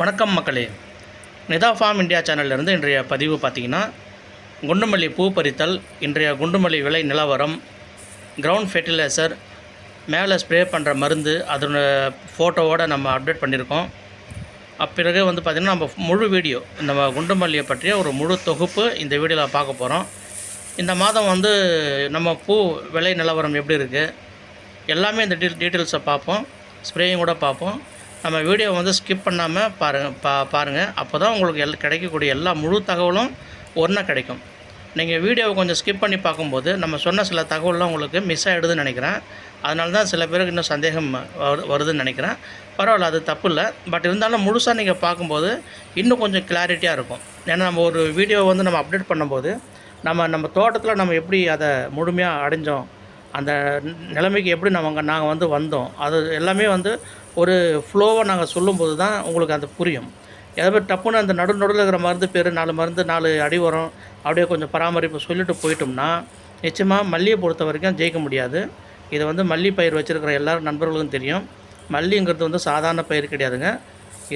வணக்கம் மக்களே. Nita form India சேனல்லேருந்து இன்றைய பதிவு பார்த்தீங்கன்னா குண்டுமல்லி பூ பறித்தல் இன்றைய குண்டுமல்லி விலை நிலவரம் கிரவுண்ட் ஃபெர்டிலைசர் மேலே ஸ்ப்ரே பண்ணுற மருந்து அதோட ஃபோட்டோவோடு நம்ம அப்டேட் பண்ணியிருக்கோம். அப்பிறகு வந்து பார்த்திங்கன்னா நம்ம முழு வீடியோ நம்ம குண்டுமல்லியை பற்றிய ஒரு முழு தொகுப்பு இந்த வீடியோவில் பார்க்க போகிறோம் இந்த மாதம் வந்து நம்ம பூ விலை நிலவரம் எப்படி இருக்குது எல்லாமே இந்த டீ டீட்டெயில்ஸை பார்ப்போம். ஸ்ப்ரேயும் கூட பார்ப்போம். நம்ம வீடியோ வந்து ஸ்கிப் பண்ணாமல் பாருங்கள் பா பாருங்கள் அப்போ தான் உங்களுக்கு எல் கிடைக்கக்கூடிய எல்லா முழு தகவலும் ஒன்றா கிடைக்கும். நீங்கள் வீடியோவை கொஞ்சம் ஸ்கிப் பண்ணி பார்க்கும்போது நம்ம சொன்ன சில தகவல்லாம் உங்களுக்கு மிஸ் ஆகிடுதுன்னு நினைக்கிறேன். அதனால தான் சில பேருக்கு இன்னும் சந்தேகம் வரு வருதுன்னு நினைக்கிறேன். பரவாயில்ல அது தப்பு இல்லை. பட் இருந்தாலும் முழுசாக நீங்கள் பார்க்கும்போது இன்னும் கொஞ்சம் கிளாரிட்டியாக இருக்கும். ஏன்னா நம்ம ஒரு வீடியோ வந்து நம்ம அப்டேட் பண்ணும்போது நம்ம நம்ம தோட்டத்தில் நம்ம எப்படி அதை முழுமையாக அடைஞ்சோம் அந்த நிலைமைக்கு எப்படி நம்ம நாங்கள் வந்து வந்தோம் அது எல்லாமே வந்து ஒரு ஃப்ளோவை நாங்கள் சொல்லும்போது தான் உங்களுக்கு அது புரியும். எதாவது டப்புன்னு அந்த நடு நடுவில் இருக்கிற மருந்து பேர் நாலு மருந்து நாலு அடி உரம் அப்படியே கொஞ்சம் பராமரிப்பு சொல்லிட்டு போயிட்டோம்னா நிச்சயமாக மல்லியை பொறுத்த வரைக்கும் ஜெயிக்க முடியாது. இது வந்து மல்லி பயிர் வச்சுருக்கிற எல்லாரும் நண்பர்களுக்கும் தெரியும். மல்லிங்கிறது வந்து சாதாரண பயிர் கிடையாதுங்க.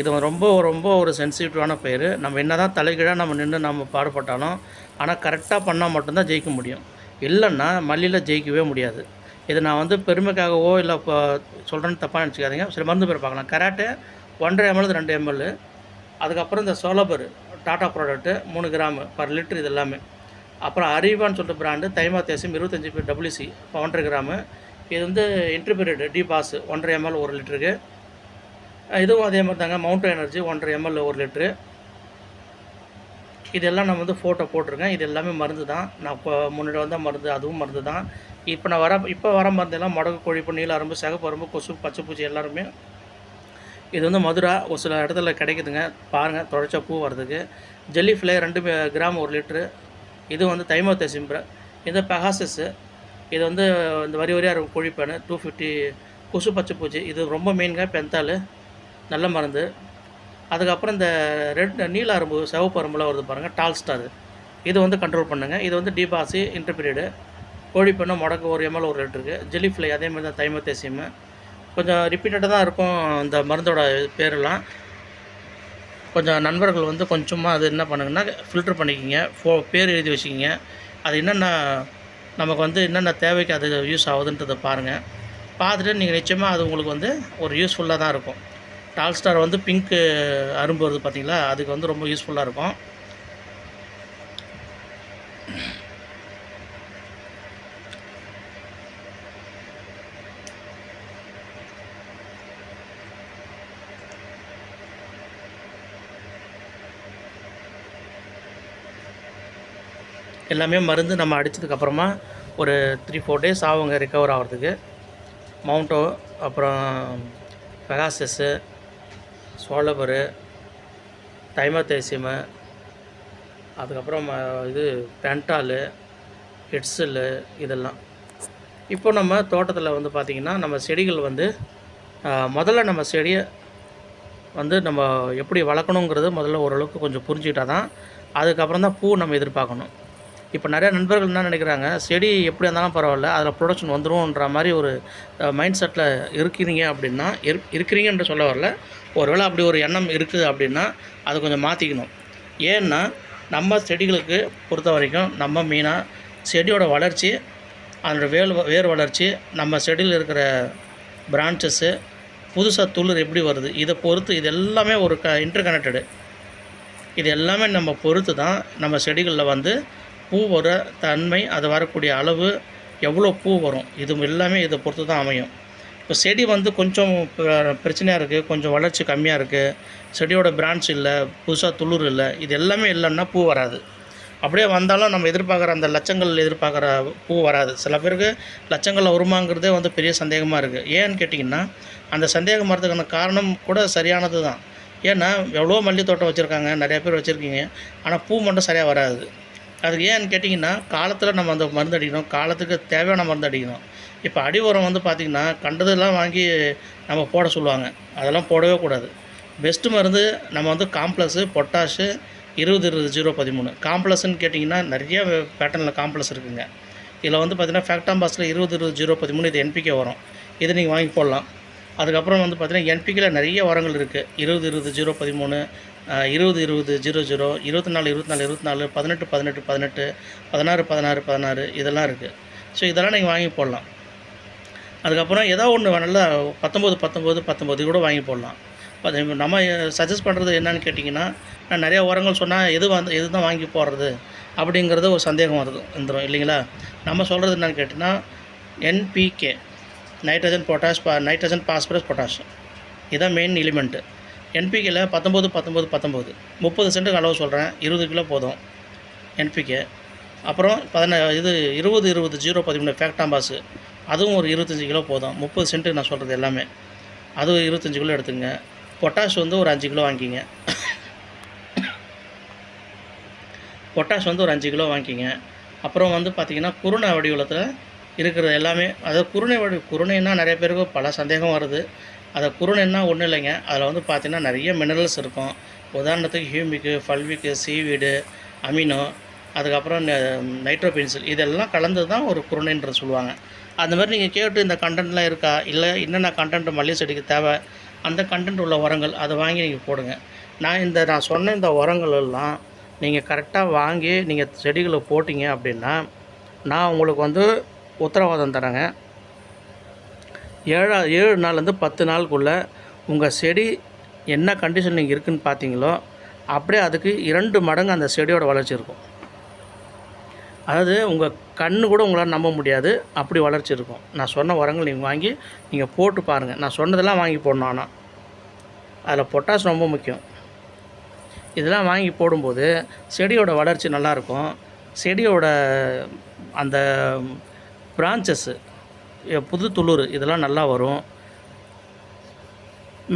இது ரொம்ப ரொம்ப ஒரு சென்சிட்டிவான பயிர். நம்ம என்ன தான் தலைகீழாக நம்ம நின்று நம்ம பாடுபட்டாலும் ஆனால் கரெக்டாக பண்ணால் மட்டும்தான் ஜெயிக்க முடியும். இல்லைன்னா மல்லியில் ஜெயிக்கவே முடியாது. இது நான் வந்து பெருமைக்காகவோ இல்லை இப்போ சொல்கிறேன்னு தப்பாக நினச்சிக்காதீங்க. சில மருந்து பேர் பார்க்கலாம். கராட்டே ஒன்றரை எம்எல் ரெண்டு எம்எல் அதுக்கப்புறம் இந்த சோலபர் டாடா ப்ராடக்ட்டு மூணு கிராம் பர் லிட்டர் இது எல்லாமே. அப்புறம் அரிவான்னு சொல்லிட்டு பிராண்டு தைமா தேசியம் இருபத்தஞ்சி பி டபிள்யூசி இப்போ ஒன்றரை கிராமு. இது வந்து இன்டர்பீரியட் டி பாஸ் ஒன்றரை எம்எல் ஒரு லிட்டருக்கு இதுவும் அதே மாதிரி தாங்க மவுண்டன் எனர்ஜி ஒன்றரை எம்எல் ஒரு லிட்ரு இதெல்லாம் நான் வந்து ஃபோட்டோ போட்டிருக்கேன். இது எல்லாமே மருந்து தான் நான் இப்போ முன்னாடி வந்தால் மருந்து அதுவும் மருந்து தான் இப்போ நான் வர இப்போ வர மருந்தெல்லாம் முடக்கு கொழிப்பு நீல அரும்பு சிகப்பு அரும்பு கொசு பச்சை பூச்சி எல்லாருமே இது வந்து மதுரா ஒரு சில இடத்துல கிடைக்குதுங்க. பாருங்கள் தொலைச்ச பூ வர்றதுக்கு. ஜெல்லி ஃப்ளை ரெண்டு கிராம் ஒரு லிட்ரு இது வந்து தைமோத்த சிம்பு இது பெகாசஸ்ஸு இது வந்து இந்த வரி வரியாக இருக்கும் கொழிப்பேன் டூ ஃபிஃப்டி கொசு பச்சை பூச்சி. இது ரொம்ப மெயின்ங்க பெந்தாள் நல்ல மருந்து. அதுக்கப்புறம் இந்த ரெட் நீல அரும்பு சிவப்பு அரும்புலாம் வருது பாருங்கள் டால்ஸ்டார் இது வந்து கண்ட்ரோல் பண்ணுங்கள் இது வந்து டிபாசி இன்டர்பீரியடு கோழிப்பெண்ணு முடக்கு ஒரு எம்எல் ஒரு லிட்டருக்கு ஜெல்லி ஃப்ளை அதேமாதிரி தான் தைமத்தேசியமு கொஞ்சம் ரிப்பீட்டடாக தான் இருக்கும் இந்த மருந்தோட பேரெல்லாம். கொஞ்சம் நண்பர்கள் வந்து கொஞ்சமாக அது என்ன பண்ணுங்கன்னா ஃபில்டர் பண்ணிக்கிங்க. ஃபோ பேர் எழுதி வச்சுக்கிங்க. அது என்னென்ன நமக்கு வந்து என்னென்ன தேவைக்கு அது யூஸ் ஆகுதுன்றதை பாருங்கள் பார்த்துட்டு நீங்கள் நிச்சயமாக அது உங்களுக்கு வந்து ஒரு யூஸ்ஃபுல்லாக தான் இருக்கும். டால் ஸ்டார் வந்து பிங்க்கு அரும்பு வருது பார்த்தீங்களா அதுக்கு வந்து ரொம்ப யூஸ்ஃபுல்லாக இருக்கும். எல்லாமே மருந்து நம்ம அடித்ததுக்கப்புறமா ஒரு த்ரீ ஃபோர் டேஸ் ஆகுங்க ரிக்கவர் ஆகிறதுக்கு. மவுண்டோ அப்புறம் பெகாசஸ்ஸு சோழபரு தைமத்தேசியமு அதுக்கப்புறம் இது பென்டாலு ஹெட்ஸில்லு இதெல்லாம். இப்போ நம்ம தோட்டத்தில் வந்து பார்த்திங்கன்னா நம்ம செடிகள் வந்து முதல்ல நம்ம செடியை வந்து நம்ம எப்படி வளர்க்கணுங்கிறது முதல்ல ஓரளவுக்கு கொஞ்சம் புரிஞ்சுக்கிட்டா தான் அதுக்கப்புறம் தான் பூ நம்ம எதிர்பார்க்கணும். இப்போ நிறைய நண்பர்கள் என்ன நினைக்கிறாங்க செடி எப்படி இருந்தாலும் பரவாயில்ல அதில் ப்ரொடக்ஷன் வந்துடும்ன்ற மாதிரி ஒரு மைண்ட் செட்டில் இருக்கிறீங்க அப்படின்னா இரு இருக்கிறீங்கன்ற சொல்ல வரல. ஒருவேளை அப்படி ஒரு எண்ணம் இருக்குது அப்படின்னா அதை கொஞ்சம் மாற்றிக்கணும் ஏன்னா நம்ம செடிகளுக்கு பொறுத்த வரைக்கும் நம்ம மீனாக செடியோட வளர்ச்சி அதோட வேல் வேர் வளர்ச்சி நம்ம செடியில் இருக்கிற பிரான்ச்சஸ்ஸு புதுசாக துளிர் எப்படி வருது இதை பொறுத்து இது எல்லாமே ஒரு க இன்டர் கனெக்டடு இது எல்லாமே நம்ம பொறுத்து தான் நம்ம செடிகளில் வந்து பூ வர தன்மை அது வரக்கூடிய அளவு எவ்வளோ பூ வரும்? இது எல்லாமே இதை பொறுத்து தான் அமையும். இப்போ செடி வந்து கொஞ்சம் பிரச்சனையாக இருக்குது கொஞ்சம் வளர்ச்சி கம்மியாக இருக்குது செடியோட பிரான்ச் இல்லை புதுசாக துளிர் இல்லை இது எல்லாமே இல்லைன்னா பூ வராது. அப்படியே வந்தாலும் நம்ம எதிர்பார்க்குற அந்த லட்சங்கள் எதிர்பார்க்குற பூ வராது. சில பேருக்கு லட்சங்களில் வருமாங்கிறதே வந்து பெரிய சந்தேகமாக இருக்குது ஏன்னு கேட்டிங்கன்னா அந்த சந்தேகம் வரதுக்கான காரணம் கூட சரியானது தான் ஏன்னா எவ்வளோ மல்லி தோட்டம் வச்சுருக்காங்க நிறையா பேர் வச்சுருக்கீங்க. ஆனால் பூ மட்டும் சரியாக வராது. அதுக்கு ஏன்னு கேட்டிங்கன்னா காலத்தில் நம்ம அந்த மருந்து அடிக்கணும். காலத்துக்கு தேவையான மருந்து அடிக்கணும். இப்போ அடி உரம் வந்து பார்த்திங்கன்னா கண்டதெல்லாம் வாங்கி நம்ம போட சொல்லுவாங்க. அதெல்லாம் போடவே கூடாது. பெஸ்ட்டு மருந்து நம்ம வந்து காம்ப்ளெக்ஸு பொட்டாஷு இருபது இருபது ஜீரோ பதிமூணு. காம்ப்ளெக்ஸ்ன்னு கேட்டிங்கன்னா நிறைய பேட்டர்னில் காம்ப்ளஸ் இருக்குங்க. இதில் வந்து பார்த்திங்கன்னா ஃபேக்டாம்பாஸில் இருபது இருபது ஜீரோ பதிமூணு இது என்பிகே வரும் இது நீங்கள் வாங்கி போடலாம். அதுக்கப்புறம் வந்து பார்த்திங்கன்னா என்பிக்கில் நிறைய உரங்கள் இருக்குது இருபது இருபது ஜீரோ பதிமூணு இருபது இருபது ஜீரோ ஜீரோ இருபத்தி நாலு இருபத்தி நாலு இருபத்தி நாலு பதினெட்டு பதினெட்டு பதினெட்டு பதினாறு பதினாறு பதினாறு இதெல்லாம் இருக்குது ஸோ இதெல்லாம் நீங்கள் வாங்கி போடலாம். அதுக்கப்புறம் ஏதோ ஒன்று நல்லா பத்தொம்போது பத்தொம்போது பத்தொம்போது கூட வாங்கி போடலாம். நம்ம சஜஸ்ட் பண்ணுறது என்னன்னு கேட்டிங்கன்னா நான் நிறைய உரங்கள் சொன்னால் எது வந்து எது தான் வாங்கி போடுறது அப்படிங்கிறது ஒரு சந்தேகம் வருது வந்துடும் இல்லைங்களா? நம்ம சொல்கிறது என்னென்னு கேட்டிங்கன்னா என்பிகே நைட்ரஜன் பொட்டாஷ் பா நைட்ரஜன் பாஸ்பரஸ் பொட்டாஷ் இதுதான் மெயின் எலிமெண்ட்டு என்பிகேல பத்தொம்போது பத்தொம்போது பத்தொம்போது. முப்பது சென்ட்டுக்கு அளவு சொல்கிறேன் இருபது கிலோ போதும் என்பிகே அப்புறம் பதின இது இருபது இருபது ஜீரோ பதிமூணு ஃபேக்டாம்பாஸு அதுவும் ஒரு இருபத்தஞ்சி கிலோ போதும். முப்பது சென்ட்டு நான் சொல்கிறது எல்லாமே. அது இருபத்தஞ்சி கிலோ எடுத்துங்க பொட்டாஷ் வந்து ஒரு அஞ்சு கிலோ வாங்கிக்கிங்க. பொட்டாஷ் வந்து ஒரு அஞ்சு கிலோ வாங்கிக்கிங்க. அப்புறம் வந்து பார்த்திங்கன்னா குருணை வடிவத்தில் இருக்கிறது எல்லாமே அதாவது குருணை வடி குருணைன்னா நிறைய பேருக்கு பல சந்தேகம் வருது. அதை குருணைன்னா ஒன்றும் இல்லைங்க. அதில் வந்து பார்த்திங்கன்னா நிறைய மினரல்ஸ் இருக்கும். உதாரணத்துக்கு ஹியூமிக்கு ஃபல்விக்கு சீவீடு அமினோ அதுக்கப்புறம் நைட்ரோ பென்சில் இதெல்லாம் கலந்து தான் ஒரு குருணைன்ற சொல்லுவாங்க. அந்த மாதிரி நீங்கள் கேட்டு இந்த கண்டென்ட்லாம் இருக்கா? இல்லை என்னென்ன கண்டென்ட் மல்லிகை செடிக்கு தேவை? அந்த கண்டென்ட் உள்ள உரங்கள் அதை வாங்கி நீங்கள் போடுங்க. நான் இந்த நான் சொன்ன இந்த உரங்கள் எல்லாம் நீங்கள் கரெக்டாக வாங்கி நீங்கள் செடிகளை போட்டிங்க அப்படின்னா நான் உங்களுக்கு வந்து உத்தரவாதம் தரேங்க. ஏழா ஏழு நாள்லேருந்து பத்து நாளுக்குள்ளே உங்கள் செடி என்ன கண்டிஷன் நீங்கள் இருக்குதுன்னு பார்த்தீங்களோ அப்படியே அதுக்கு இரண்டு மடங்கு அந்த செடியோட வளர்ச்சி இருக்கும். அதாவது உங்கள் கண்ணு கூட உங்களால் நம்ப முடியாது அப்படி வளர்ச்சி இருக்கும். நான் சொன்ன உரங்கள் நீங்கள் வாங்கி நீங்கள் போட்டு பாருங்கள் நான் சொன்னதெல்லாம் வாங்கி போடணும் ஆனால் அதில் பொட்டாஸ் ரொம்ப முக்கியம். இதெல்லாம் வாங்கி போடும்போது செடியோட வளர்ச்சி நல்லாயிருக்கும் செடியோட அந்த பிரான்ச்சஸ்ஸு புது துளிர் இதெல்லாம் நல்லா வரும்.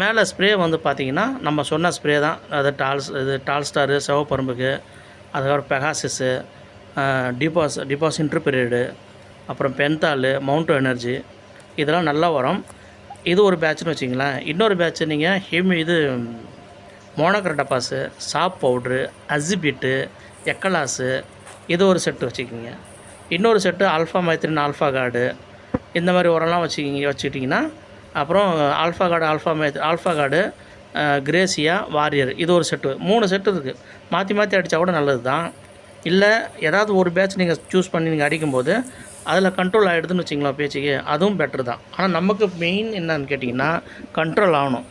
மேலே ஸ்ப்ரே வந்து பார்த்திங்கன்னா நம்ம சொன்ன ஸ்ப்ரே தான். அது டால்ஸ் இது டால்ஸ்டாரு சிவப்பரும்புக்கு அதுக்கப்புறம் பெகாசிஸு டிபாஸ் டிபாஸ் இன்டர்பீரியடு அப்புறம் பென்தாலு மவுண்டோ எனர்ஜி இதெல்லாம் நல்லா வரும். இது ஒரு பேட்ச்னு வச்சிங்களேன் இன்னொரு பேட்ச் நீங்கள் ஹிம் இது மோனோக்ரட்டப்பாஸு சாப் பவுட்ரு அசிபிட்டு எக்கலாஸு இது ஒரு செட்டு வச்சுக்கிங்க. இன்னொரு set alphamethrin alpha card இந்த மாதிரி உரம்லாம் வச்சுக்கிங்க வச்சுக்கிட்டிங்கன்னா அப்புறம் ஆல்ஃபா கார்டு ஆல்ஃபா மே ஆல்ஃபா கார்டு கிரேசியா வாரியர் இது ஒரு செட்டு மூணு செட்டு இருக்குது மாற்றி மாற்றி அடித்தா கூட நல்லது தான் இல்லை ஏதாவது ஒரு பேட்ச் நீங்கள் சூஸ் பண்ணி நீங்கள் அடிக்கும்போது அதில் கண்ட்ரோல் ஆகிடுதுன்னு வச்சிங்களா பேச்சுக்கு அதுவும் பெட்ரு தான். ஆனால் நமக்கு மெயின் என்னன்னு கேட்டிங்கன்னா கண்ட்ரோல் ஆகணும்.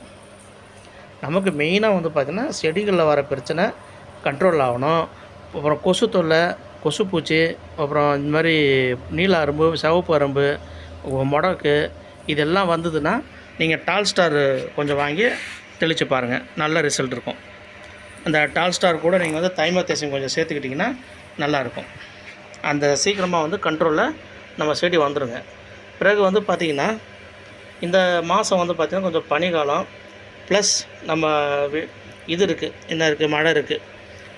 நமக்கு மெயினாக வந்து பார்த்திங்கன்னா செடிகளில் வர பிரச்சனை கண்ட்ரோல் ஆகணும். அப்புறம் கொசு தொல்லை கொசு பூச்சி அப்புறம் இந்த மாதிரி நீல அரும்பு சிவப்பு அரும்பு முடக்கு இதெல்லாம் வந்ததுன்னா நீங்கள் டால்ஸ்டார் கொஞ்சம் வாங்கி தெளித்து பாருங்கள் நல்ல ரிசல்ட் இருக்கும். அந்த டால் ஸ்டார் கூட நீங்கள் வந்து தைமத்தேசியம் கொஞ்சம் சேர்த்துக்கிட்டிங்கன்னா நல்லாயிருக்கும் அந்த சீக்கிரமாக வந்து கண்ட்ரோலில் நம்ம செடி வந்துடுங்க பிறகு வந்து பார்த்திங்கன்னா இந்த மாதம் வந்து பார்த்திங்கன்னா கொஞ்சம் பனிக்காலம் ப்ளஸ் நம்ம இது இருக்குது என்ன இருக்குது மழை இருக்குது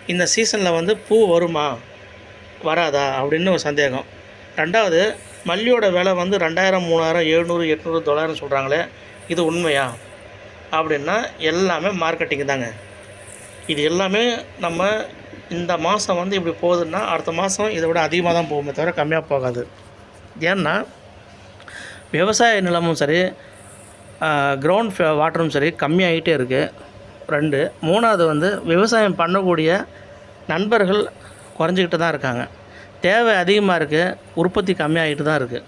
இந்த சீசனில் வந்து பூ வருமா? வராதா? அப்படின்னு ஒரு சந்தேகம். ரெண்டாவது மல்லியோட விலை வந்து ரெண்டாயிரம் மூணாயிரம் எழுநூறு எட்நூறு தொள்ளாயிரம் சொல்கிறாங்களே இது உண்மையா? அப்படின்னா எல்லாமே மார்க்கெட்டிங் தாங்க. இது எல்லாமே நம்ம இந்த மாதம் வந்து இப்படி போகுதுன்னா அடுத்த மாதம் இதை விட அதிகமாக தான் போகுமே தவிர கம்மியாக போகாது. ஏன்னா விவசாய நிலமும் சரி கிரவுண்ட் வாட்டரும் சரி கம்மியாகிட்டே இருக்குது ரெண்டு மூணாவது வந்து விவசாயம் பண்ணக்கூடிய நண்பர்கள் குறைஞ்சிக்கிட்டு தான் இருக்காங்க. தேவை அதிகமாக இருக்குது உற்பத்தி கம்மியாகிட்டு தான் இருக்குது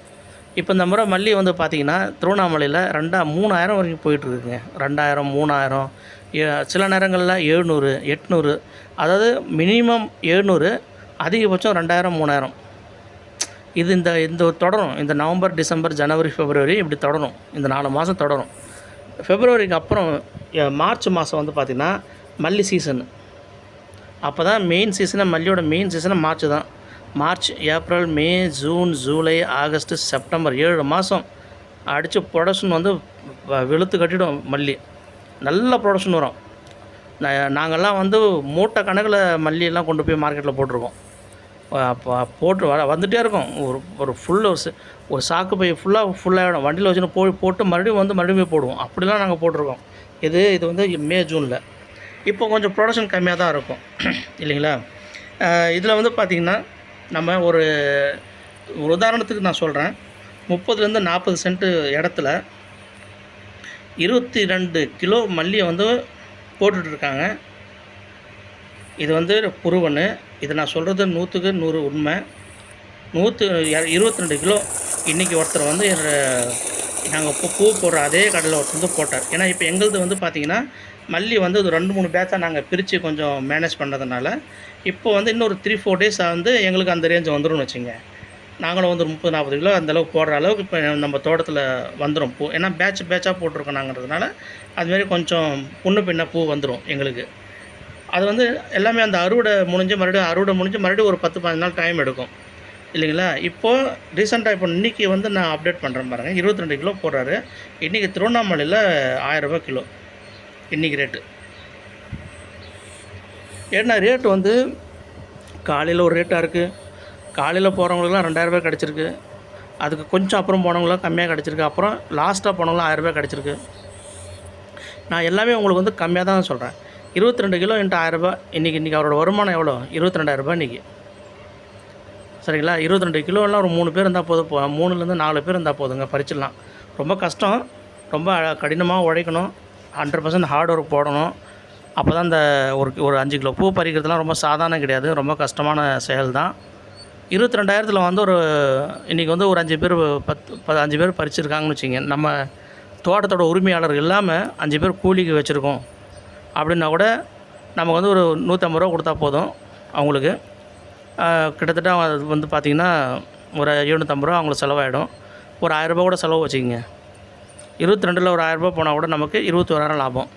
இப்போ இந்த முறை மல்லி வந்து பார்த்திங்கன்னா திருவண்ணாமலையில் ரெண்டா மூணாயிரம் வரைக்கும் போயிட்டுருக்குங்க ரெண்டாயிரம் மூணாயிரம் ஏ- சில நேரங்களில் எழுநூறு எட்நூறு அதாவது மினிமம் எழுநூறு அதிகபட்சம் ரெண்டாயிரம் மூணாயிரம். இது இந்த இந்த தொடரும். இந்த நவம்பர் டிசம்பர் ஜனவரி ஃபெப்ரவரி இப்படி தொடரும். இந்த நாலு மாதம் தொடரும். ஃபெப்ரவரிக்கு அப்புறம் மார்ச் மாதம் வந்து பார்த்திங்கன்னா மல்லி சீசன் அப்போ தான் மெயின் சீசனை மல்லியோட மெயின் சீசனை மார்ச் தான். March April May June July August September ஏழு மாதம் அடித்து ப்ரொடக்ஷன் வந்து வ- வெளுத்து கட்டிடும் மல்லி. நல்ல ப்ரொடக்ஷன் வரும். நாங்கள்லாம் வந்து மூட்டை கணக்கில் மல்லியெல்லாம் கொண்டு போய் மார்க்கெட்டில் போட்டிருக்கோம். போட்டு வர வந்துகிட்டே இருக்கும். ஒரு ஒரு ஃபுல்லு ஒரு சாக்கு பை ஃபுல்லாக ஃபுல்லாகிடும் வண்டியில் வச்சுன்னு போய் போட்டு மறுபடியும் வந்து மறுபடியும் போய் போடுவோம். அப்படிலாம் நாங்கள் போட்டிருக்கோம். இது இது வந்து மே ஜூனில். இப்போ கொஞ்சம் ப்ரொடக்ஷன் கம்மியாக தான் இருக்கும். இல்லைங்களா? இதில் வந்து பார்த்திங்கன்னா நம்ம ஒரு ஒரு உதாரணத்துக்கு நான் சொல்கிறேன் முப்பதுலேருந்து நாற்பது சென்ட்டு இடத்துல இருபத்தி ரெண்டு கிலோ மல்லியை வந்து போட்டுட்ருக்காங்க. இது வந்து புருவன். இதை நான் சொல்கிறது நூற்றுக்கு நூறு உண்மை. நூற்று இருபத்தி ரெண்டு கிலோ இன்றைக்கி ஒருத்தர் வந்து நாங்கள் பூ பூ போடுற அதே கடையில் ஒருத்தர் வந்து போட்டார். ஏன்னா இப்போ எங்களுது வந்து பார்த்திங்கன்னா மல்லி வந்து ஒரு ரெண்டு மூணு பேட்சாக நாங்கள் பிரித்து கொஞ்சம் மேனேஜ் பண்ணுறதுனால இப்போ வந்து இன்னொரு த்ரீ ஃபோர் டேஸ் வந்து எங்களுக்கு அந்த ரேஞ்சு வந்துடும் வச்சுங்க. நாங்களும் வந்து முப்பது நாற்பது கிலோ அந்த அளவுக்கு போடுற அளவுக்கு இப்போ நம்ம தோட்டத்தில் வந்துடும் பூ. ஏன்னா பேட்ச் பேட்சாக போட்டிருக்கோம் நாங்கிறதுனால அதுமாரி கொஞ்சம் பொண்ணு பின்ன பூ வந்துடும் எங்களுக்கு. அது வந்து எல்லாமே அந்த அறுவடை முடிஞ்சு மறுபடியும் அறுவடை முடிஞ்சு மறுபடியும் ஒரு பத்து பதினஞ்சு நாள் டைம் எடுக்கும். இல்லைங்களா? இப்போது ரீசெண்டாக இப்போ இன்றைக்கி வந்து நான் அப்டேட் பண்ணுறேன் பாருங்கள் இருபத்தி ரெண்டு கிலோ போடுறாரு. இன்றைக்கி திருவண்ணாமலையில் ஆயிரரூபா கிலோ. இன்றைக்கி ரேட்டு ஏன்னா ரேட்டு வந்து காலையில் ஒரு ரேட்டாக இருக்குது காலையில் போகிறவங்களுக்குலாம் ரெண்டாயிரரூபா கிடச்சிருக்கு. அதுக்கு கொஞ்சம் அப்புறம் போனவங்களாம் கம்மியாக கிடச்சிருக்கு. அப்புறம் லாஸ்ட்டாக போனவங்களாம் ஆயிரரூபா கிடச்சிருக்கு. நான் எல்லாமே உங்களுக்கு வந்து கம்மியாக தான் சொல்கிறேன் இருபத்தி ரெண்டு கிலோ இன்ட்டு ஆயிரரூபா இன்றைக்கி இன்றைக்கி அவரோட வருமானம் எவ்வளோ? இருபத்தி ரெண்டாயிரரூபா இன்றைக்கி சரிங்களா? இருபத்தி ரெண்டு கிலோலாம் ஒரு மூணு பேர் இருந்தால் போதும். போ மூணுலேருந்து நாலு பேர் இருந்தால் போதுங்க பறிச்சிடலாம். ரொம்ப கஷ்டம். ரொம்ப கடினமாக உழைக்கணும். ஹண்ட்ரட் பர்சன்ட் ஹார்ட் ஒர்க் போடணும். அப்போ தான் இந்த ஒரு ஒரு அஞ்சு கிலோ பூ பறிக்கிறதுலாம் ரொம்ப சாதாரணம் கிடையாது. ரொம்ப கஷ்டமான செயல் தான் இருபத்தி ரெண்டாயிரத்தில் வந்து ஒரு இன்றைக்கி வந்து ஒரு அஞ்சு பேர் பத்து அஞ்சு பேர் பறிச்சிருக்காங்கன்னு வச்சுங்க நம்ம தோட்டத்தோட உரிமையாளர் இல்லாமல் அஞ்சு பேர் கூலிக்கு வச்சுருக்கோம். அப்படின்னா கூட நமக்கு வந்து ஒரு நூற்றம்பது ரூபா கொடுத்தா போதும் அவங்களுக்கு. கிட்டத்தட்ட வந்து பார்த்திங்கன்னா ஒரு எழுநூற்றம்பது ரூபா அவங்களுக்கு செலவாயிடும். ஒரு ஆயிரரூபா கூட செலவு வச்சுக்கோங்க. இருபத்தி ரெண்டில் ஒரு ஆயிரரூபா போனால் கூட நமக்கு இருபத்தோராயிரம் லாபம்.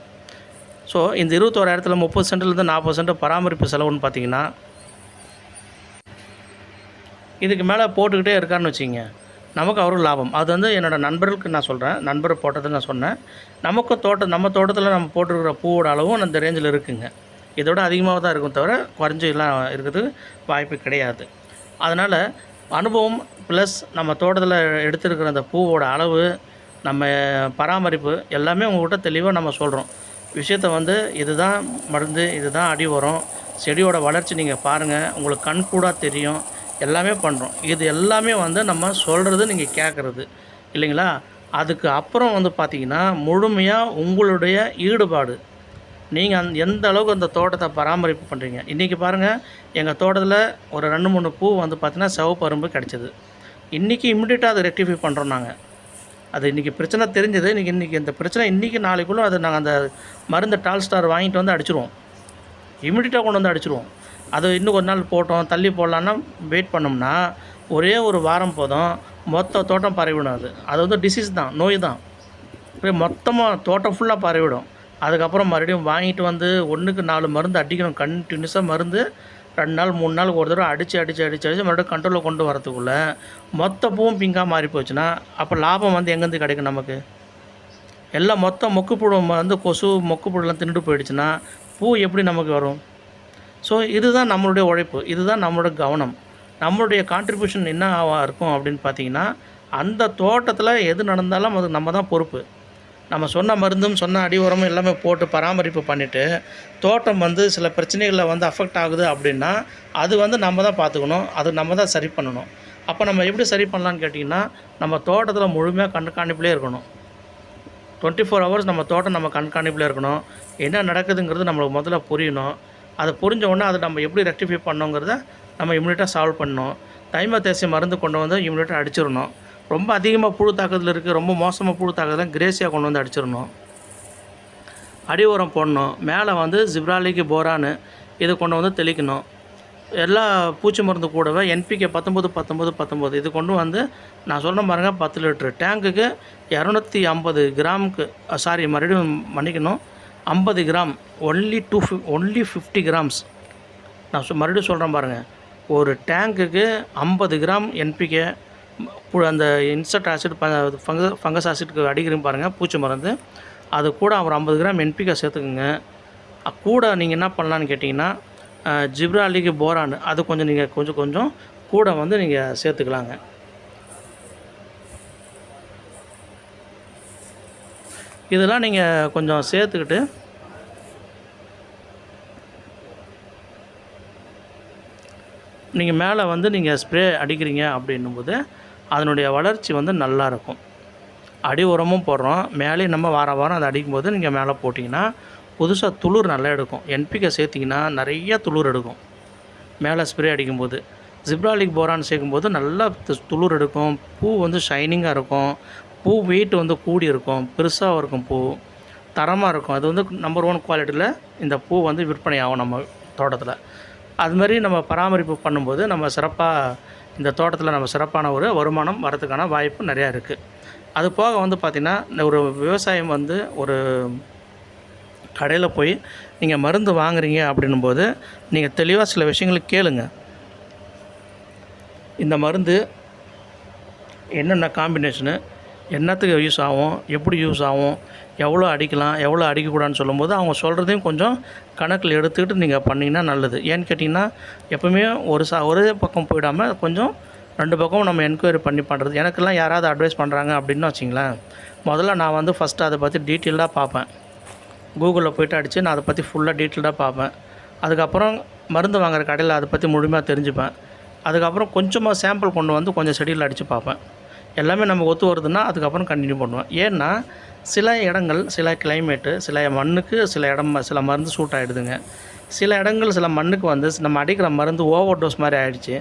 ஸோ இந்த இருபத்தோராயிரத்தில் முப்பது சென்ட்லேருந்து நாற்பது சென்ட் பராமரிப்பு செலவுன்னு பார்த்தீங்கன்னா இதுக்கு மேலே போட்டுக்கிட்டே இருக்கான்னு வச்சுங்க நமக்கு அவரும் லாபம். அது வந்து என்னோடய நண்பர்களுக்கு நான் சொல்கிறேன் நண்பர் போட்டதை நான் சொன்னேன். நமக்கும் தோட்டம் நம்ம தோட்டத்தில் நம்ம போட்டிருக்கிற பூவோட அளவும் அந்த ரேஞ்சில் இருக்குங்க. இதோட அதிகமாக தான் இருக்கும் தவிர குறைஞ்செல்லாம் இருக்கிறதுக்கு வாய்ப்பு கிடையாது. அதனால் அனுபவம் ப்ளஸ் நம்ம தோட்டத்தில் எடுத்திருக்கிற அந்த பூவோட அளவு நம்ம பராமரிப்பு எல்லாமே உங்கள்கிட்ட தெளிவாக நம்ம சொல்கிறோம் விஷயத்தை வந்து இதுதான் மருந்து இதுதான் அடி உரம் செடியோட வளர்ச்சி நீங்கள் பாருங்கள் உங்களுக்கு கண் கூட தெரியும் எல்லாமே பண்ணுறோம் இது எல்லாமே வந்து நம்ம சொல்கிறது நீங்கள் கேட்குறது இல்லைங்களா? அதுக்கு அப்புறம் வந்து பார்த்திங்கன்னா முழுமையாக உங்களுடைய ஈடுபாடு நீங்கள் அந் எந்த அளவுக்கு அந்த தோட்டத்தை பராமரிப்பு பண்ணுறீங்க இன்றைக்கி பாருங்கள் எங்கள் தோட்டத்தில் ஒரு ரெண்டு மூணு பூ வந்து பார்த்திங்கன்னா சிவப்பு அரும்பு கிடச்சிது. இன்றைக்கி இம்மிடியட்டாக அதை ரெக்டிஃபை பண்ணுறோம் நாங்கள் அது இன்றைக்கி பிரச்சனை தெரிஞ்சது. இன்றைக்கி இன்றைக்கி இந்த பிரச்சனை இன்றைக்கி நாளைக்குள்ளே அது நாங்கள் அந்த மருந்து டால் ஸ்டார் வாங்கிட்டு வந்து அடிச்சிருவோம். இமிடியட்டாக கொண்டு வந்து அடிச்சிருவோம். அது இன்னும் கொஞ்ச நாள் போட்டோம் தள்ளி போடலான்னா வெயிட் பண்ணோம்னா ஒரே ஒரு வாரம் போதும் மொத்த தோட்டம் பரவிடும் அது. அது வந்து டிசீஸ் தான் நோய் தான். அப்படியே மொத்தமாக தோட்டம் ஃபுல்லாக பரவிடும். அதுக்கப்புறம் மறுபடியும் வாங்கிட்டு வந்து ஒன்றுக்கு நாலு மருந்து அடிக்கணும். கண்டினியூஸாக மருந்து ரெண்டு நாள் மூணு நாள் ஒரு தடவை அடித்து அடித்து அடித்து அடித்து மறுபடியும் கண்ட்ரோலில் கொண்டு வரதுக்குள்ளே மொத்த பூவும் பிங்காக மாறி போச்சுன்னா அப்போ லாபம் வந்து எங்கேருந்து கிடைக்கும் நமக்கு? எல்லாம் மொத்தம் மொக்குப்புழு வந்து கொசு மொக்குப்புழுலாம் தின்னுட்டு போயிடுச்சுன்னா பூ எப்படி நமக்கு வரும்? ஸோ இதுதான் நம்மளுடைய உழைப்பு. இதுதான் நம்மளோட கவனம். நம்மளுடைய கான்ட்ரிபியூஷன் என்ன ஆவா இருக்கும் அப்படின்னு பார்த்தீங்கன்னா அந்த தோட்டத்தில் எது நடந்தாலும் அது நம்ம தான் பொறுப்பு. நம்ம சொன்ன மருந்தும் சொன்ன அடி உரமும் எல்லாமே போட்டு பராமரிப்பு பண்ணிவிட்டு தோட்டம் வந்து சில பிரச்சனைகளில் வந்து அஃபெக்ட் ஆகுது அப்படின்னா அது வந்து நம்ம தான் பார்த்துக்கணும். அது நம்ம தான் சரி பண்ணணும். அப்போ நம்ம எப்படி சரி பண்ணலான்னு கேட்டிங்கன்னா நம்ம தோட்டத்தில் முழுமையாக கண்காணிப்புலேயே இருக்கணும். டுவெண்ட்டி ஃபோர் ஹவர்ஸ் நம்ம தோட்டம் நம்ம கண்காணிப்பில் இருக்கணும். என்ன நடக்குதுங்கிறது நம்மளுக்கு முதல்ல புரியணும். அதை புரிஞ்ச உடனே அதை நம்ம எப்படி ரெக்டிஃபை பண்ணோங்கிறத நம்ம இம்யூனிட்டாக சால்வ் பண்ணணும். தைம தேசிய மருந்து கொண்டு வந்து இம்யூனிட்டாக அடிச்சிடணும். ரொம்ப அதிகமாக புழு தாக்கத்தில் இருக்குது ரொம்ப மோசமாக புழு தாக்கத்தில் கிரேசியாக கொண்டு வந்து அடிச்சிடணும். அடி உரம் போடணும். மேலே வந்து ஜிப்ராலிக்கு போரானு இதை கொண்டு வந்து தெளிக்கணும். எல்லா பூச்சி மருந்து கூடவே என்பிகே பத்தொம்போது பத்தொம்போது பத்தொம்போது இது கொண்டு வந்து நான் சொன்ன பாருங்க பத்து லிட்ரு டேங்குக்கு இரநூத்தி ஐம்பது கிராமுக்கு சாரி மறுபடியும் மன்னிக்கணும். ஐம்பது gram only two fif only fifty grams நான் சொ- மறுபடியும் சொல்கிறேன் பாருங்கள் ஒரு டேங்குக்கு ஐம்பது கிராம் என்பிகே அந்த இன்செக்ட் ஆசிட் ஃபங்க ஃபங்கஸ் ஆசிட்க்கு அடிக்கிறீங்க பாருங்கள் பூச்சி மருந்து. அது கூட ஒரு ஐம்பது கிராம் என்பிகே சேர்த்துக்குங்க. கூட நீங்கள் என்ன பண்ணலான்னு கேட்டிங்கன்னா ஜிப்ராலிக்கு போரான் அது கொஞ்சம் நீங்கள் கொஞ்சம் கொஞ்சம் கூட வந்து நீங்கள் சேர்த்துக்கலாங்க. இதெல்லாம் நீங்கள் கொஞ்சம் சேர்த்துக்கிட்டு நீங்கள் மேலே வந்து நீங்கள் ஸ்ப்ரே அடிக்கிறீங்க அப்படின்னும்போது அதனுடைய வளர்ச்சி வந்து நல்லா இருக்கும் அடி உரமும் போடுறோம். மேலேயும் நம்ம வாரம் வாரம் அதை அடிக்கும்போது நீங்கள் மேலே போட்டிங்கன்னா புதுசாக துளிர் நல்லா எடுக்கும். என்பிகே சேர்த்திங்கன்னா நிறைய துளிர் எடுக்கும். மேலே ஸ்ப்ரே அடிக்கும்போது. ஜிப்ராலிக் போரான் சேர்க்கும்போது நல்லா து- துளிர் எடுக்கும். பூ வந்து ஷைனிங்காக இருக்கும். பூ வெயிட் வந்து கூடி இருக்கும். பெருசாக இருக்கும் பூ. தரமாக இருக்கும். அது வந்து நம்பர் ஒன் குவாலிட்டியில் இந்த பூ வந்து விற்பனை ஆகும் நம்ம தோட்டத்தில். அது மாதிரி நம்ம பராமரிப்பு பண்ணும்போது நம்ம சிறப்பாக இந்த தோட்டத்தில் நம்ம சிறப்பான ஒரு வருமானம் வரதுக்கான வாய்ப்பு நிறையா இருக்குது அது போக வந்து பார்த்திங்கன்னா இந்த ஒரு விவசாயம் வந்து ஒரு கடையில் போய் நீங்கள் மருந்து வாங்குறீங்க அப்படின்னும்போது நீங்கள் தெளிவாக சில விஷயங்களை கேளுங்க. இந்த மருந்து என்னென்ன காம்பினேஷனு என்னத்துக்கு யூஸ் ஆகும் எப்படி யூஸ் ஆகும் எவ்வளோ அடிக்கலாம் எவ்வளோ அடிக்கக்கூடாதுன்னு சொல்லும்போது அவங்க சொல்கிறதையும் கொஞ்சம் கணக்கில் எடுத்துக்கிட்டு நீங்கள் பண்ணிங்கன்னா நல்லது. ஏன்னு கேட்டிங்கன்னா எப்போவுமே ஒரு சா ஒரே பக்கம் போயிடாமல் கொஞ்சம் ரெண்டு பக்கம் நம்ம என்கொயரி பண்ணி பண்ணுறது எனக்கெல்லாம் யாராவது அட்வைஸ் பண்ணுறாங்க அப்படின்னு வச்சிங்களேன் முதல்ல நான் வந்து ஃபஸ்ட்டு அதை பற்றி டீட்டெயில்டாக பார்ப்பேன். கூகுளில் போய்ட்டு அடித்து நான் அதை பற்றி ஃபுல்லாக டீட்டெயில்டாக பார்ப்பேன். அதுக்கப்புறம் மருந்து வாங்குற கடையில் அதை பற்றி முழுமையாக தெரிஞ்சுப்பேன். அதுக்கப்புறம் கொஞ்சமாக சாம்பிள் கொண்டு வந்து கொஞ்சம் செடியில் அடித்து பார்ப்பேன். எல்லாமே நம்ம ஒத்து வருதுன்னா அதுக்கப்புறம் கண்டினியூ பண்ணுவேன் ஏன்னா சில இடங்கள் சில கிளைமேட்டு சில மண்ணுக்கு சில இடம் சில மருந்து சூட் ஆகிடுதுங்க சில இடங்கள் சில மண்ணுக்கு வந்து நம்ம அடிக்கிற மருந்து ஓவர் டோஸ் மாதிரி ஆகிடுச்சு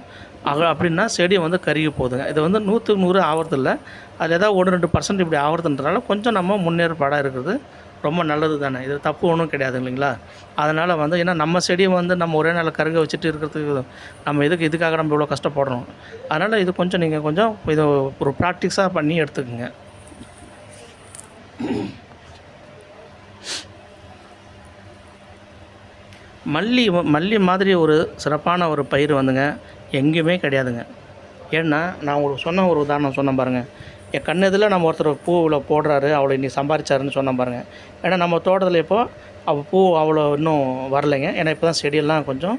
அக அப்படின்னா செடி வந்து கருகி போகுதுங்க. இது வந்து நூற்றுக்கு நூறு ஆகிறதில்ல அது ஏதாவது ஒன்று ரெண்டு பர்சன்ட் இப்படி ஆகிறதுன்றனால கொஞ்சம் நம்ம முன்னேற்பாடாக இருக்கிறது ரொம்ப நல்லது தானே. இது தப்பு ஒன்றும் கிடையாது இல்லைங்களா? அதனால் வந்து ஏன்னா நம்ம செடியை வந்து நம்ம ஒரே நாள் கருக வச்சுட்டு இருக்கிறதுக்கு நம்ம இதுக்கு இதுக்காக நம்ம இவ்வளோ கஷ்டப்படுறோம்? அதனால் இது கொஞ்சம் நீங்கள் கொஞ்சம் இது ஒரு ப்ராக்டிஸாக பண்ணி எடுத்துக்கோங்க. மல்லி மல்லி மாதிரி ஒரு சிறப்பான ஒரு பயிர் வந்துங்க எங்கேயுமே கிடையாதுங்க. ஏன்னா நான் உங்களுக்கு சொன்ன ஒரு உதாரணம் சொன்னேன் பாருங்கள் என் கண் நம்ம ஒருத்தர் பூவில் போடுறாரு அவ்வளோ இன்னைக்கு சம்பாரிச்சாருன்னு சொன்னோம் பாருங்கள் ஏன்னா நம்ம தோட்டத்தில் இப்போது அவள் பூ அவ்வளோ இன்னும் வரலைங்க. ஏன்னா இப்போ தான் செடியெல்லாம் கொஞ்சம்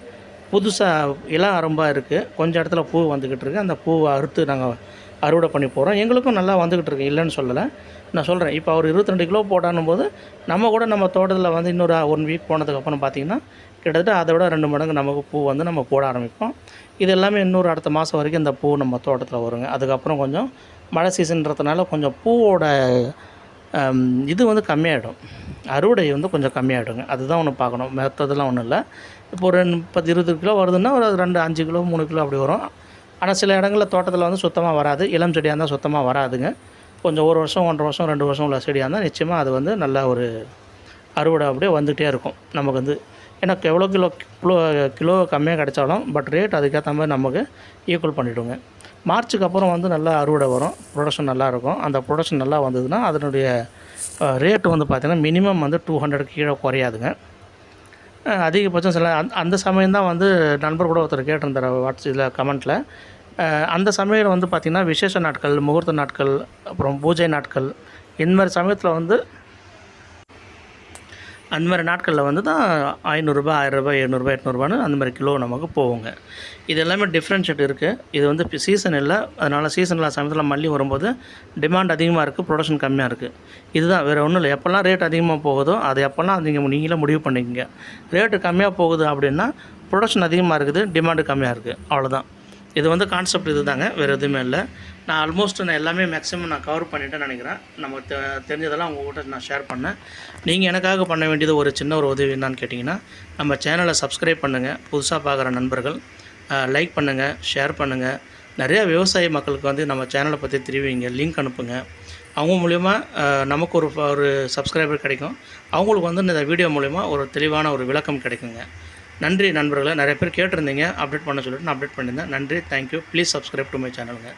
புதுசாக இளம் அரும்பாக இருக்குது கொஞ்சம் இடத்துல பூ வந்துக்கிட்டு இருக்குது அந்த பூவை அறுத்து நாங்கள் அறுவடை பண்ணி போகிறோம் எங்களுக்கும் நல்லா வந்துக்கிட்டு இருக்கு. இல்லைன்னு சொல்லலை. நான் சொல்கிறேன் இப்போ அவர் இருபத்திரெண்டு கிலோ போட்டானும் போது நம்ம கூட நம்ம தோட்டத்தில் வந்து இன்னொரு ஒன் வீக் போனதுக்கப்புறம் பார்த்திங்கன்னா கிட்டத்தட்ட அதை விட ரெண்டு மடங்கு நமக்கு பூ வந்து நம்ம போட ஆரம்பிப்போம். இது எல்லாமே இன்னொரு அடுத்த மாதம் வரைக்கும் இந்த பூ நம்ம தோட்டத்தில் வருங்க. அதுக்கப்புறம் கொஞ்சம் மழை சீசன்றதுனால கொஞ்சம் பூவோட இது வந்து கம்மியாகிடும் அறுவடை வந்து கொஞ்சம் கம்மியாயிடுங்க. அதுதான் ஒன்று பார்க்கணும். மற்றதெல்லாம் ஒன்றும் இல்லை. இப்போ ஒரு முப்பது இருபது கிலோ வருதுன்னா ஒரு ரெண்டு அஞ்சு கிலோ மூணு கிலோ அப்படி வரும். ஆனால் சில இடங்களில் தோட்டத்தில் வந்து சுத்தமாக வராது. இளம் செடியாக இருந்தால் சுத்தமாக வராதுங்க. கொஞ்சம் ஒரு வருஷம் ஒன்றரை வருஷம் ரெண்டு வருஷம் உள்ள செடியாக இருந்தால் நிச்சயமாக அது வந்து நல்ல ஒரு அறுவடை அப்படியே வந்துகிட்டே இருக்கும் நமக்கு வந்து. ஏன்னா எவ்வளோ கிலோ கிலோ கிலோ கம்மியாக கிடைச்சாலும் பட் ரேட் அதுக்கேற்ற மாதிரி நமக்கு ஈக்குவல் பண்ணிவிடுங்க மார்ச்சுக்கு அப்புறம் வந்து நல்லா அறுவடை வரும். ப்ரொடக்ஷன் நல்லாயிருக்கும். அந்த ப்ரொடக்ஷன் நல்லா வந்ததுன்னா அதனுடைய ரேட்டு வந்து பார்த்திங்கன்னா மினிமம் வந்து டூ ஹண்ட்ரட் கீழே குறையாதுங்க. அதிகபட்சம் சில அந்த அந்த சமயம் தான் வந்து நண்பர் கூட ஒருத்தர் கேட்டிருந்தார் வாட்ஸ் இதில் கமெண்ட்டில் அந்த சமயம் வந்து பார்த்திங்கன்னா விசேஷ நாட்கள் முகூர்த்த நாட்கள் அப்புறம் பூஜை நாட்கள் இந்த மாதிரி சமயத்தில் வந்து அந்த மாதிரி நாட்களில் வந்து தான் ஐநூறுரூபா ஆயிரரூபா எழுநூறுபா எட்நூறுபான்னு அந்த மாதிரி கிலோ நமக்கு போகுங்க. இது எல்லாமே டிஃப்ரென்ஷியேட் இருக்குது இது வந்து இப்போ சீசன் இல்லை. அதனால் சீசனில் சமயத்தில் மல்லி வரும்போது டிமாண்ட் அதிகமாக இருக்குது ப்ரொடக்ஷன் கம்மியாக இருக்குது இதுதான் வேறு ஒன்றும் இல்லை. எப்போல்லாம் ரேட் அதிகமாக போகுதோ அது எப்போல்லாம் நீங்கள் நீங்களே முடிவு பண்ணிக்கிங்க. ரேட்டு கம்மியாக போகுது அப்படின்னா ப்ரொடக்ஷன் அதிகமாக இருக்குது டிமாண்டு கம்மியாக இருக்குது அவ்வளோதான் இது வந்து கான்செப்ட் இது தாங்க வேறு எதுவுமே இல்லை. நான் ஆல்மோஸ்ட் நான் எல்லாமே மேக்ஸிமம் நான் கவர் பண்ணிட்டேன்னு நினைக்கிறேன். நமக்கு தெ- தெரிஞ்சதெல்லாம் உங்கள்கிட்ட நான் ஷேர் பண்ணேன். நீங்கள் எனக்காக பண்ண வேண்டியது ஒரு சின்ன ஒரு உதவி என்னான்னு கேட்டிங்கன்னா நம்ம சேனலை சப்ஸ்கிரைப் பண்ணுங்கள் புதுசாக பார்க்குற நண்பர்கள் லைக் பண்ணுங்கள் ஷேர் பண்ணுங்கள் நிறையா விவசாய மக்களுக்கு வந்து நம்ம சேனலை பற்றி தெரிவிங்க லிங்க் அனுப்புங்க. அவங்க மூலிமா நமக்கு ஒரு ஒரு சப்ஸ்கிரைபர் கிடைக்கும். அவங்களுக்கு வந்து இந்த வீடியோ மூலிமா ஒரு தெளிவான ஒரு விளக்கம் கிடைக்குங்க. நன்றி நண்பர்களை நிறைய பேர் கேட்டிருந்தீங்க. அப்டேட் பண்ண சொல்லிட்டு நான் அப்டேட் பண்ணியிருந்தேன். நன்றி thank you please subscribe to my சேனலுங்க